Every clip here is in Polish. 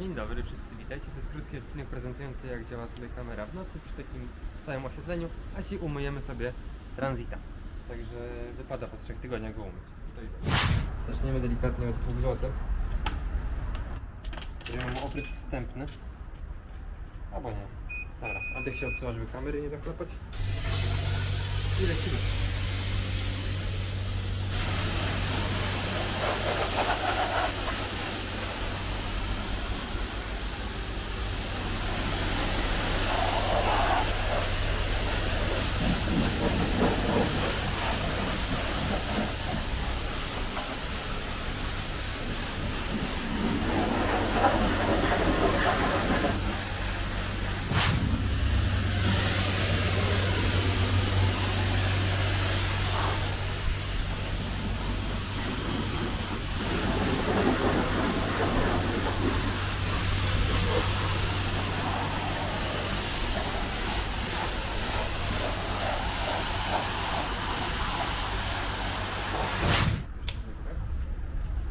Dzień dobry wszyscy, witajcie. To jest krótki odcinek prezentujący jak działa sobie kamera w nocy przy takim samym oświetleniu, a dzisiaj umyjemy sobie Transita. Także wypada po trzech tygodniach go umyć. To. Zaczniemy delikatnie od dwóch złotych. Zrobimy oprysk wstępny. Albo nie. Dobra, Antek się odsuwa, żeby kamery nie zaklepać. I lecimy.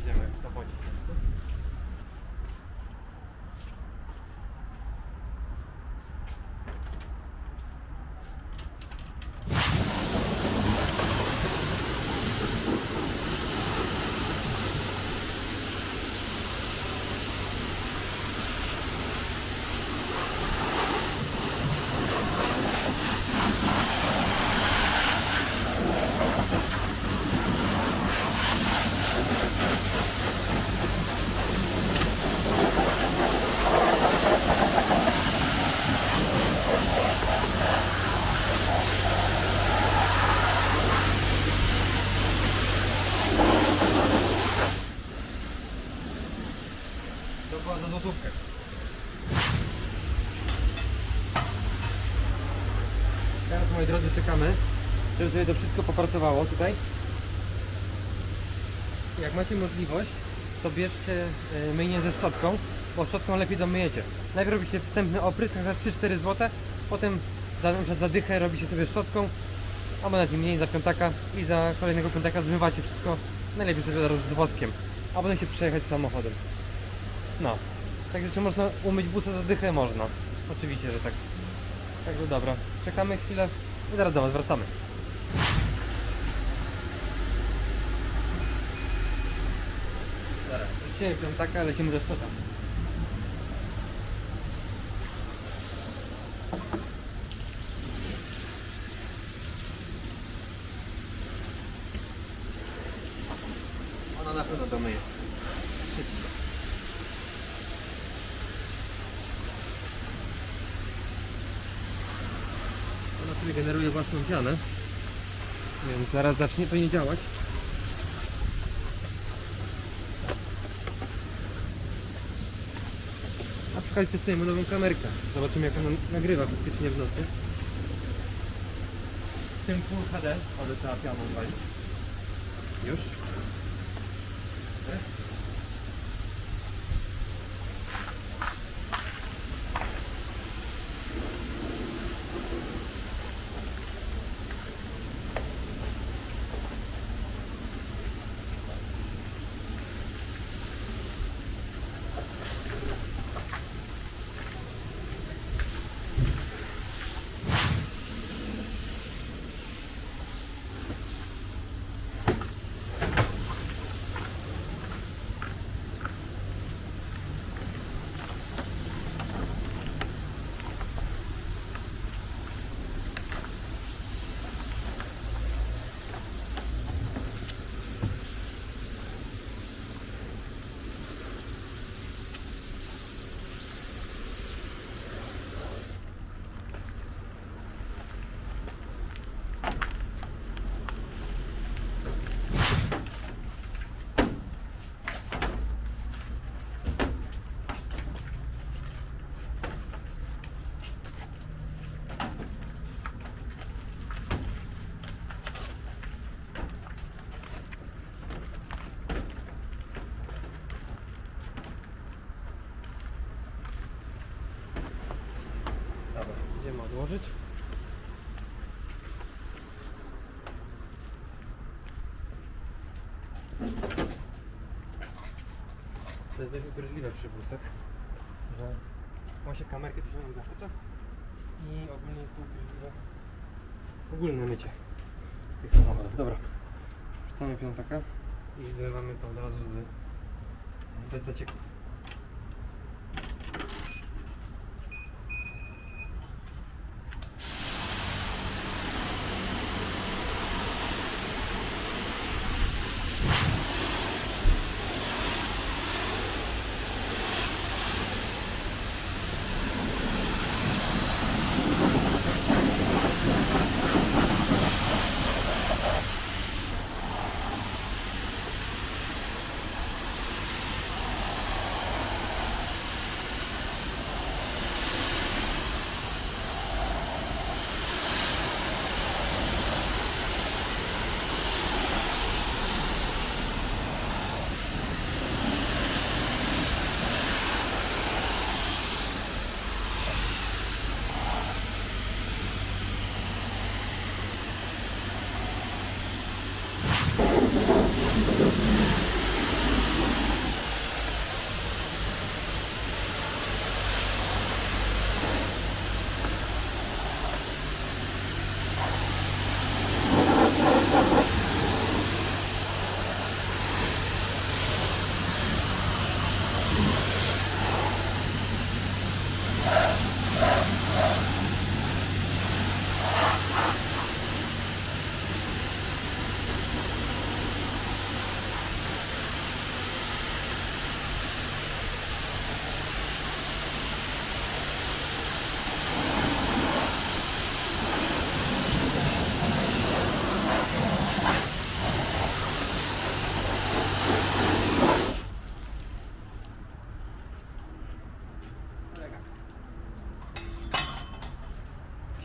Idziemy w samochodzie. Dokładnie złotówkę. Teraz moi drodzy czekamy, żeby sobie to wszystko popracowało tutaj. Jak macie możliwość, to bierzcie y, myjnie ze szczotką, bo szczotką lepiej domyjecie. Najpierw robicie wstępny oprysk za 3-4 zł, potem za, na za dychę robicie sobie szczotką, albo nawet mniej za piątaka i za kolejnego piątaka zmywacie wszystko, najlepiej sobie z woskiem, a potem się przejechać samochodem. No. Także czy można umyć busa za dychę? Można. Oczywiście, że tak. Także dobra. Czekamy chwilę i zaraz do Was wracamy. Dobra. Rzuciłem piątaka, lecimy do spota. Ona na pewno domyje. Wszystko. Sobie generuje własną pianę. Więc zaraz zacznie to nie działać. A przy okazji testujemy nową kamerkę. Zobaczymy jak ona nagrywa faktycznie w nocy. W tym Full HD, ale trzeba pianą walić. Już. Idziemy odłożyć. To jest dość upierdliwe przy włosach. że ma się kamerkę mam zachwyta i ogólnie tu że ogólne mycie tych samochodów. Dobra, wrzucamy piątaka i zmywamy to od razu z bez zacieków.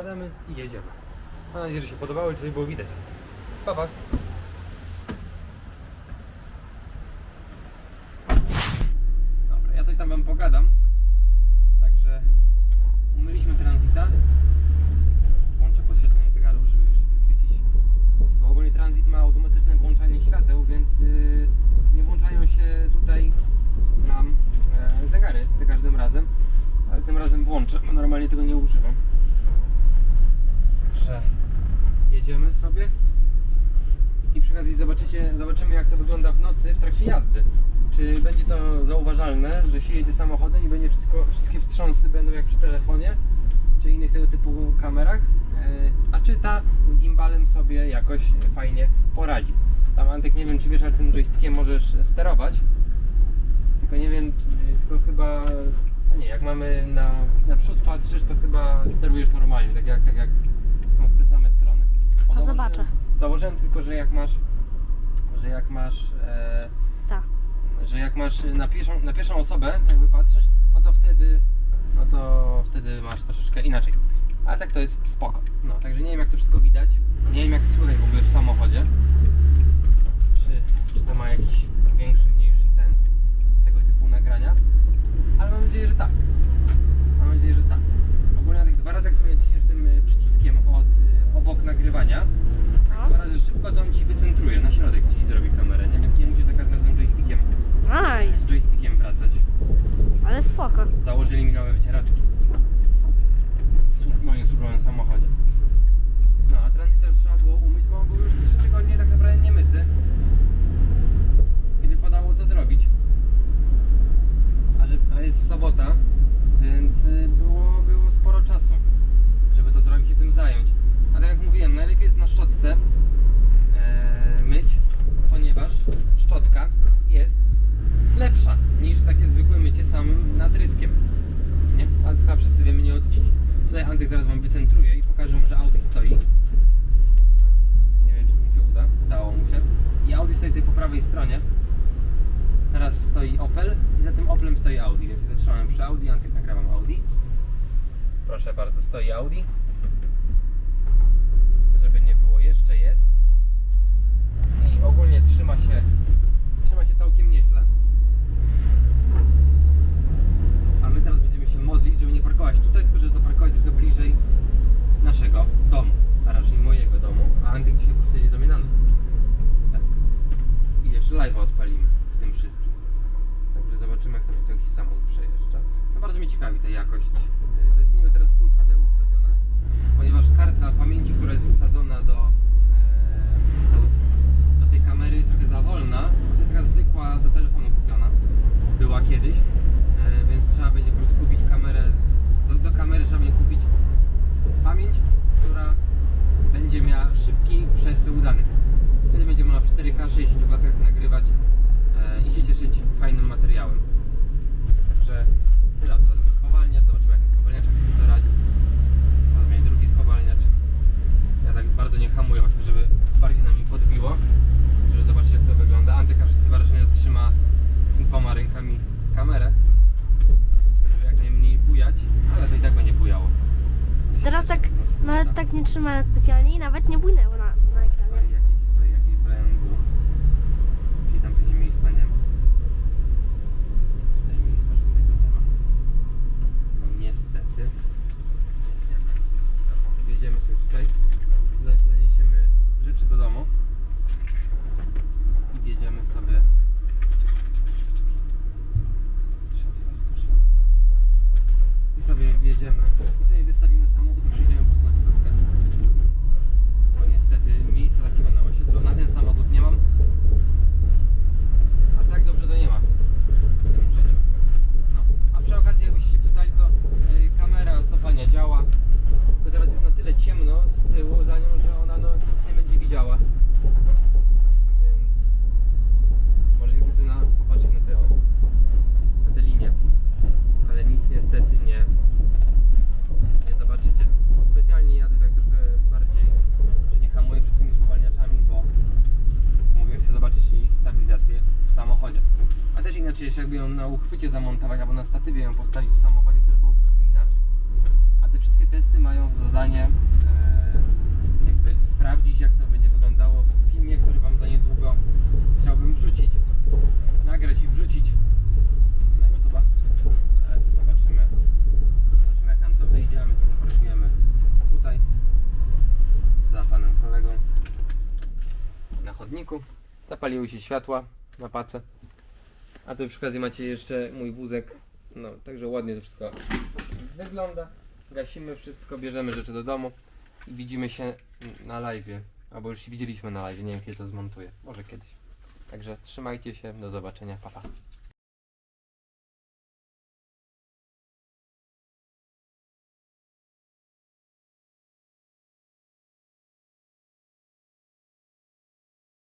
Siadamy i jedziemy. Mam nadzieję, że się podobało i coś było widać. Pa, pa. Dobra, ja coś tam wam pogadam. Także umyliśmy transita. Włączę podświetlenie zegaru, żeby, żeby chwycić. Bo ogólnie transit ma automatyczne włączanie świateł, więc yy, nie włączają się tutaj nam e, zegary za każdym razem. Ale tym razem włączę, bo normalnie tego nie używam. Także jedziemy sobie i zobaczymy jak to wygląda w nocy w trakcie jazdy. Czy będzie to zauważalne, że się jedzie samochodem i będzie wszystko, wszystkie wstrząsy będą jak przy telefonie, czy innych tego typu kamerach, e, a czy ta z gimbalem sobie jakoś fajnie poradzi. Tam Antek nie wiem czy wiesz, ale tym joystickiem możesz sterować, tylko nie wiem, tylko chyba, nie, jak mamy na, na przód patrzysz, to chyba sterujesz normalnie, tak jak, tak jak są z te same strony. Założyłem- zobaczę. Założyłem tylko, że jak masz, że jak masz, e, Tak. że jak masz na pierwszą, na pierwszą osobę, jakby patrzysz, no to wtedy, no to wtedy masz troszeczkę inaczej. Ale tak to jest spoko. No, także nie wiem jak to wszystko widać, nie wiem jak słychać w ogóle w samochodzie. Czy, czy to ma jakiś większy, mniejszy sens tego typu nagrania. Ale mam nadzieję, że tak. Mam nadzieję, że tak. Ogólnie tak dwa razy jak sobie naciśniesz tym y, przyciskiem od y, obok nagrywania, No. dwa razy szybko to on ci wycentruje, na środek ci zrobi kamerę, nie? Więc nie musisz za każdym razem joystickiem, Nice. joystickiem wracać. Ale spoko. Założyli mi nowe wycieraczki. W służ- moim służbowym samochodzie. No, a tranzyt już trzeba było umyć, bo on był już 3 tygodnie tak naprawdę nie myty. I wypadało to zrobić. A, że, a jest sobota, więc y, było, było sporo czasu, żeby to zrobić i tym zająć. A tak jak mówiłem, najlepiej jest na szczotce e, myć, ponieważ szczotka jest lepsza niż takie zwykłe mycie samym natryskiem. Nie? Ale to chyba wszyscy wiemy nie odcić. Tutaj Antek zaraz wam wycentruje i pokażę wam, że Audi stoi. Nie wiem czy mu się uda. Udało mu się. I Audi stoi tutaj po prawej stronie. Teraz stoi Opel i za tym Oplem stoi Audi, więc zatrzymałem przy Audi, Antek nagrywam Audi. Proszę bardzo, stoi Audi. Żeby nie było, jeszcze jest. I ogólnie trzyma Максимально na uchwycie zamontować albo na statywie ją postawić w samochodzie, to byłoby trochę inaczej. A te wszystkie testy mają zadanie e, jakby sprawdzić, jak to będzie wyglądało w filmie, który Wam za niedługo chciałbym wrzucić. Nagrać i wrzucić na YouTube'a. Ale to zobaczymy. Zobaczymy, jak nam to wyjdzie, a my sobie zaparkujemy tutaj za Panem kolegą na chodniku. Zapaliły się światła na pace. A tu przy okazji macie jeszcze mój wózek. No, także ładnie to wszystko wygląda. Gasimy wszystko, bierzemy rzeczy do domu i widzimy się na live. Albo już się widzieliśmy na live, nie wiem kiedy to zmontuję. Może kiedyś. Także trzymajcie się, do zobaczenia, pa Pa.